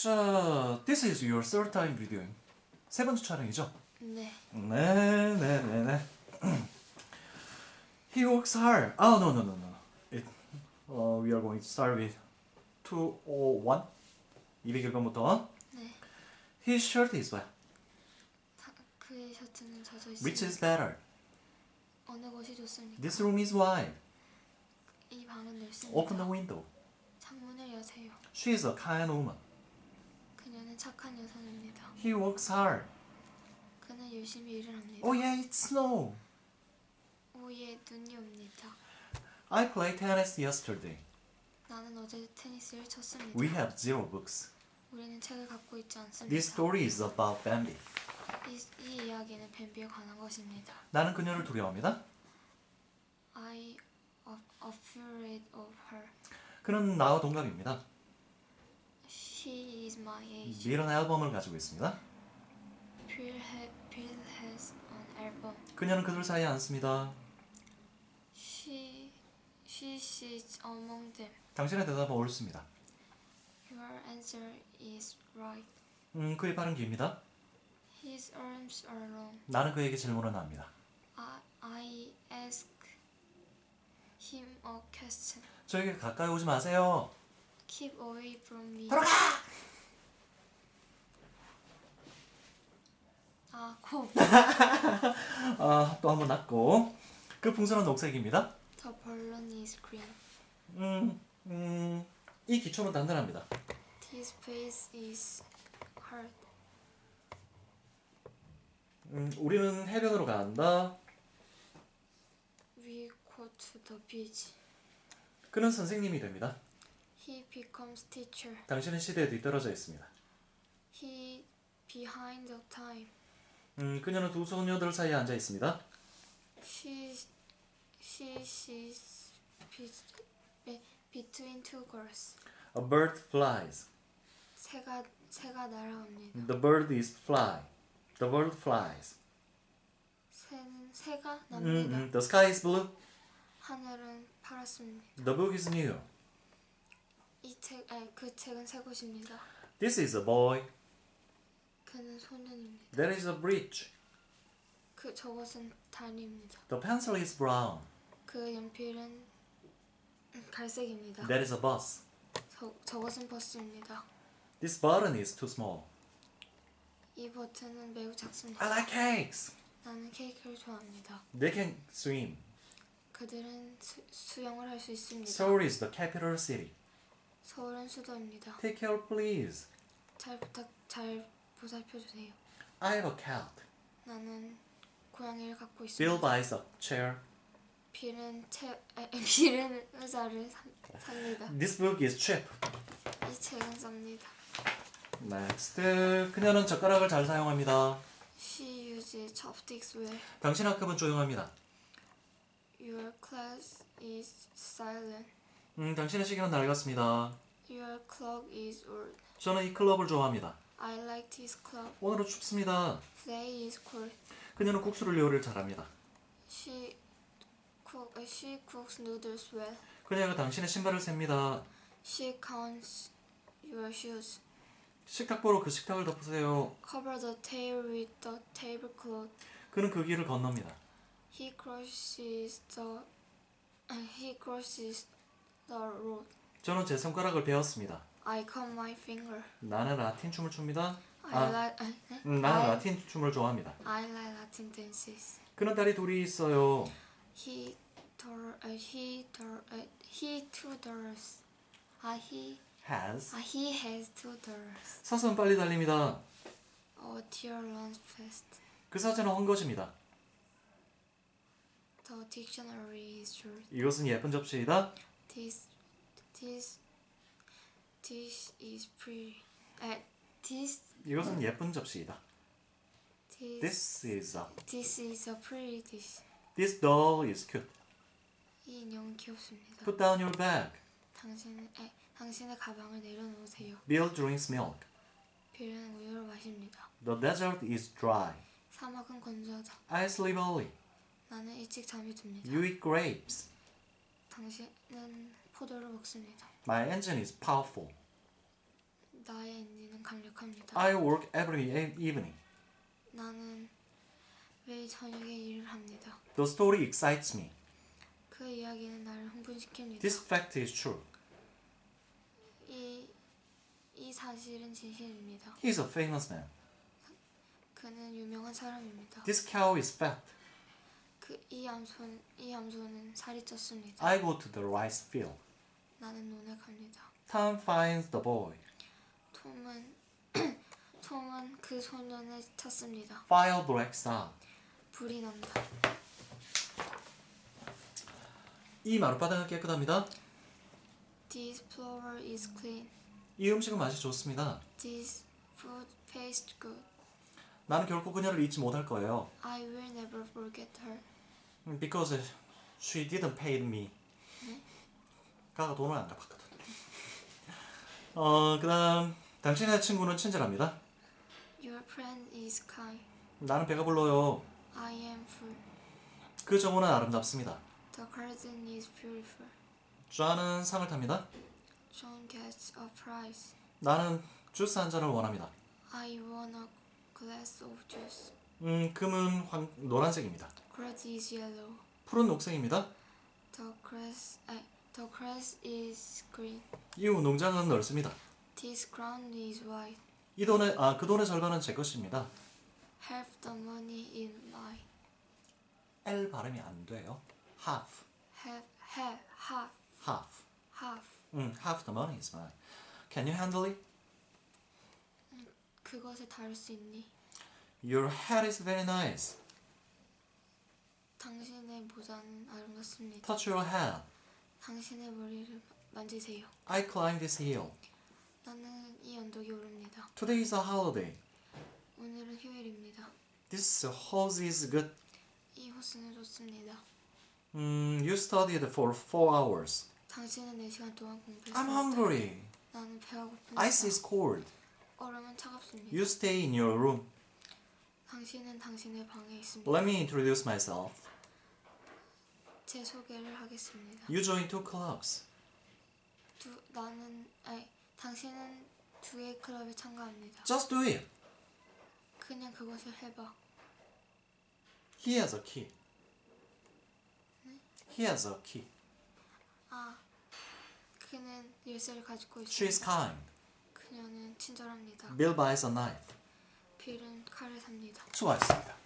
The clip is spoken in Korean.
자, this is your third time videoing. 세 번째 촬영이죠? 네. 네, 네, 네, 네. He works hard. Ah, no, no, no, no. It, uh, we are going to start with 201. 201번부터. 네. His shirt is wet. 타, 그의 셔츠는 젖어 있습니다. Which is better? 어느 것이 좋습니까? This room is wide. 이 방은 넓습니다. Open the window. 창문을 여세요. She is a kind woman. 착한 여성입니다. He works hard. 그는 열심히 일을 합니다. Oh yeah, it's snow. 오예 눈이 옵니다. I played tennis yesterday. 나는 어제 테니스를 쳤습니다. We have zero books. 우리는 책을 갖고 있지 않습니다. This story is about Bambi. 이, 이 이야기는 뱀비에 관한 것입니다. 나는 그녀를 두려워합니다. I am afraid of her. 그는 나와 동갑입니다. She is my age. 밀은 앨범을 가지고 있습니다. Bill, ha, Bill has an album. 그녀는 그들 사이에 앉습니다. She she sits among them. 당신의 대답은 옳습니다. Your answer is right. 음, 그의 발은 깁니다. His arms are long. 나는 그에게 질문을 합니다. I, I ask him a question. 저에게 가까이 오지 마세요. Keep away from me. 들어가! 아, 코. 아, 또 한번 낫고. 그 풍선은 녹색입니다. Balloon is green. 음, 음, 이 기초는 단단합니다. His face is hard. 음, 우리는 해변으로 간다. We go to the beach. 그는 선생님이 됩니다. He becomes teacher. 당신은 시대에 뒤떨어져 있습니다. He behind the time. 음, 그녀는 두 소녀들 사이에 앉아 있습니다. She she she's be, be, between two girls. A bird flies. 새가 새가 날아옵니다. The bird is fly. The bird flies. 새는 새가 음, 납니다. 음, the sky is blue. 하늘은 파랗습니다. The book is new. 이 책 아니 그 책은 새 것입니다. This is a boy. 그는 소년입니다. There is a bridge. 그 저것은 다리입니다. The pencil is brown. 그 연필은 갈색입니다. There is a bus. 저, 저것은 버스입니다. This button is too small. 이 버튼은 매우 작습니다. I like cakes. 나는 케이크를 좋아합니다. They can swim. 그들은 수, 수영을 할 수 있습니다. Seoul is the capital city. 서울은 수도입니다. Take care, please. 잘 부탁 잘 보살펴 주세요. I have a cat. 나는 고양이를 갖고 Bill 있습니다. buys a chair. 빌은 채 아, 빌은 의자를 사, 삽니다. This book is cheap. 이 책은 쌉니다. Next. 그녀는 젓가락을 잘 사용합니다. She uses chopsticks well. 당신 학급은 조용합니다. Your class is silent. 음, 당신의 시계는 낡았습니다. Your clock is old. 저는 이 클럽을 좋아합니다. I like this club. 오늘은 춥습니다. Today is cold. 그녀는 국수를 요리를 잘합니다. She cook. uh, She cooks noodles well. 그녀가 당신의 신발을 셉니다. She counts your shoes. 식탁보로 그 식탁을 덮으세요. Cover the table with the tablecloth. 그는 그 길을 건넙니다. He crosses the. uh, He crosses the road. 저는 제 손가락을 베었습니다. I cut my finger. 나는 라틴 춤을 춥니다. I 아, like. uh, 네? 음, 나는 I, 라틴 춤을 좋아합니다. I like Latin dances. 그는 딸이 둘이 있어요. He told. Uh, he told. Uh, he two daughters. Ah, he. has Ah, he has two daughters. 사슴은 빨리 달립니다. Oh, dear runs fast. 그 사진은 헛 것입니다. The dictionary is short. 이것은 예쁜 접시이다. This, this, this is pretty. Uh, this, 이것은 예쁜 접시이다. this, This is a this is a pretty dish. This doll is cute. 이 인형은 귀엽습니다. Put down your bag. 당신, 에, 당신의 가방을 내려놓으세요. Bill drinks milk. 빌은 우유를 마십니다. The desert is dry. 사막은 건조하다. I sleep early. 나는 일찍 잠이 듭니다. You eat grapes. 당신은 포도를 먹습니다. My engine is powerful. 나의 엔진은 강력합니다. I work every e- evening. 나는 매일 저녁에 일을 합니다. The story excites me. 그 이야기는 나를 흥분시킵니다. This fact is true. 이, 이 사실은 진실입니다. He is a famous man. 그는 유명한 사람입니다. This cow is fat. 그이 암소 이 암소는 살이 쪘습니다. I go to the rice field. 나는 논에 갑니다. Tom finds the boy. 톰은 톰은 그 소년을 찾습니다. Fire breaks out. 불이 난다. 이 마룻바닥은 깨끗합니다. This floor is clean. 이 음식은 맛이 좋습니다. This food tastes good. 나는 결코 그녀를 잊지 못할 거예요. I will never forget her. Because she didn't pay me. 가가 돈을 안 갚았거든. 어, 그다음 당신의 친구는 친절합니다. Your friend is kind. 나는 배가 불러요. I am full. 그 정원은 아름답습니다. The garden is beautiful. 좌는 상을 탑니다. John gets a prize. 나는 주스 한 잔을 원합니다. I want a glass of juice. 음, 금은 황, 노란색입니다. Grass is yellow. 푸른 녹색입니다. The grass, uh, the grass is green. 이 운동장은 넓습니다. This ground is white. 이 돈의 아, 그 돈의 절반은 제 것입니다. Half the money in mine. L 발음이 안 돼요. half, Half, half, half, half. half. 음, half the money is mine. Can you handle it? 그것을 다룰 수 있니? Your hat is very nice. 당신의 모자는 아름답습니다. Touch your hat. 당신의 머리를 만지세요. I climb this hill. 나는 이 언덕에 오릅니다. Today is a holiday. 오늘은 휴일입니다. This horse is good. 이 호수는 좋습니다. 음, you studied for four hours. 당신은 4시간 동안 I'm 공부했습니다. hungry. 나는 배가 고픕니다. Ice is cold. 얼음은 차갑습니다. You stay in your room. 당신은 당신의 방에 있습니다. Let me introduce myself. 제 소개를 하겠습니다. You join two clubs. 두, 나는 아니 당신은 두 개의 클럽에 참가합니다. Just do it. 그냥 그것을 해봐. He has a key. He has a key. 아, 그는 열쇠를 가지고 She is kind. 그녀는 친절합니다. Bill buys a knife. 빌은 칼을 삽니다. 수고하셨습니다.